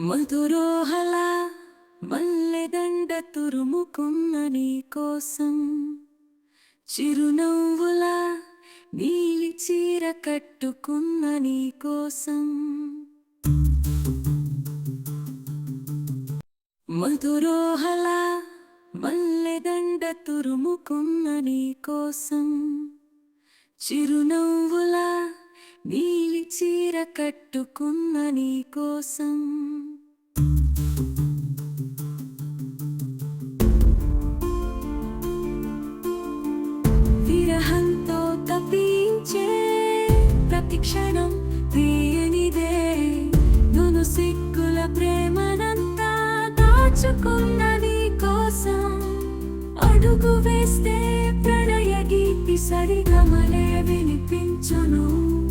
మధురోహల మల్లెదండ తురుముకున్న నీ కోసం చిరునవ్వుల నీలి చీర కట్టుకున్న నీ కోసం మధురోహల మల్లెదండ తురుముకున్న నీ కోసం చిరునవ్వుల నీలి చీర కట్టుకున్న నీ కోసం. విరహంతో తప్పించే ప్రతి క్షణం తీయనిదే. నును సిక్కుల ప్రేమనంతా దాచుకున్న నీ కోసం. అడుగు వేస్తే ప్రణయ గీతి సరిగమలే వినిపించును.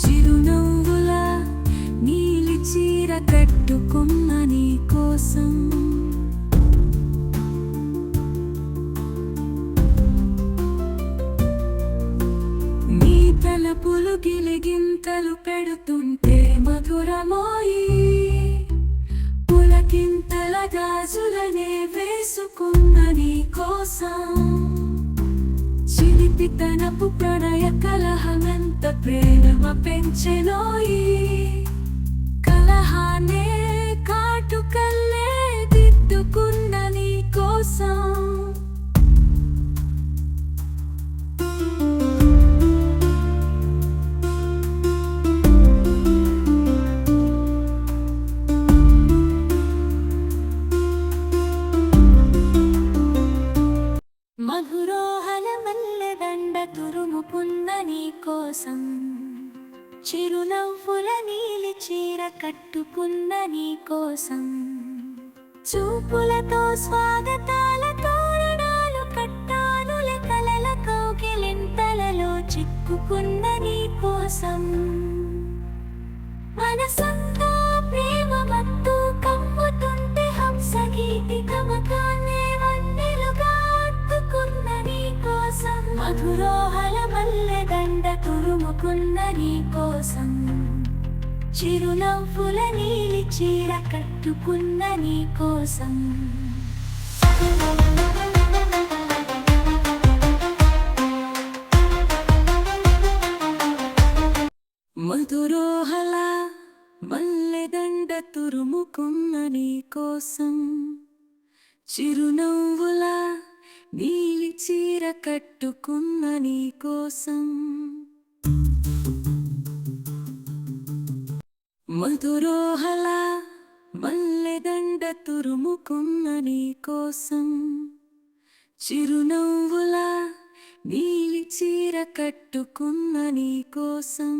చిరునవ్వుల నీలి చీర కట్టుకున్న నీ కోసం. గిలిగింతలు పెడుతుంటే మధురమోయి పులకింతల గాజులనే వేసుకున్న నీ కోసం. చిలిపితనపు ప్రణయ కలహమెంత ప్రేమ పెంచెనోయి. కలహాన్ని తురుముకున్న నీ కోసం చిరునవ్వుల నీలి చీర కట్టుకున్న నీ కోసం. చూపులతో స్వాగతాల తోరణాలు కట్టానుల కలల కౌగిలింతలలో చిక్కుకున్న నీ కోసం. మనసంతా ప్రేమ మత్తు కమ్ముతుంటే హంస గీతి కమకాన్నే వన్నెలుగా అత్తుకున్న నీ కోసం. మధురోహ తురుముకున్న నీ కోసం. చిరునవ్వుల నీలి చీర కట్టుకున్న నీ కోసం. మధురోహల మల్లెదండ తురుముకున్న నీ కోసం. చిరునవ్వుల నీలి చీర కట్టుకున్న నీ కోసం. మధురోహల మల్లెదండ తురుముకున్న నీ కోసం చిరునవ్వుల నీలి చీర కట్టుకున్న నీ కోసం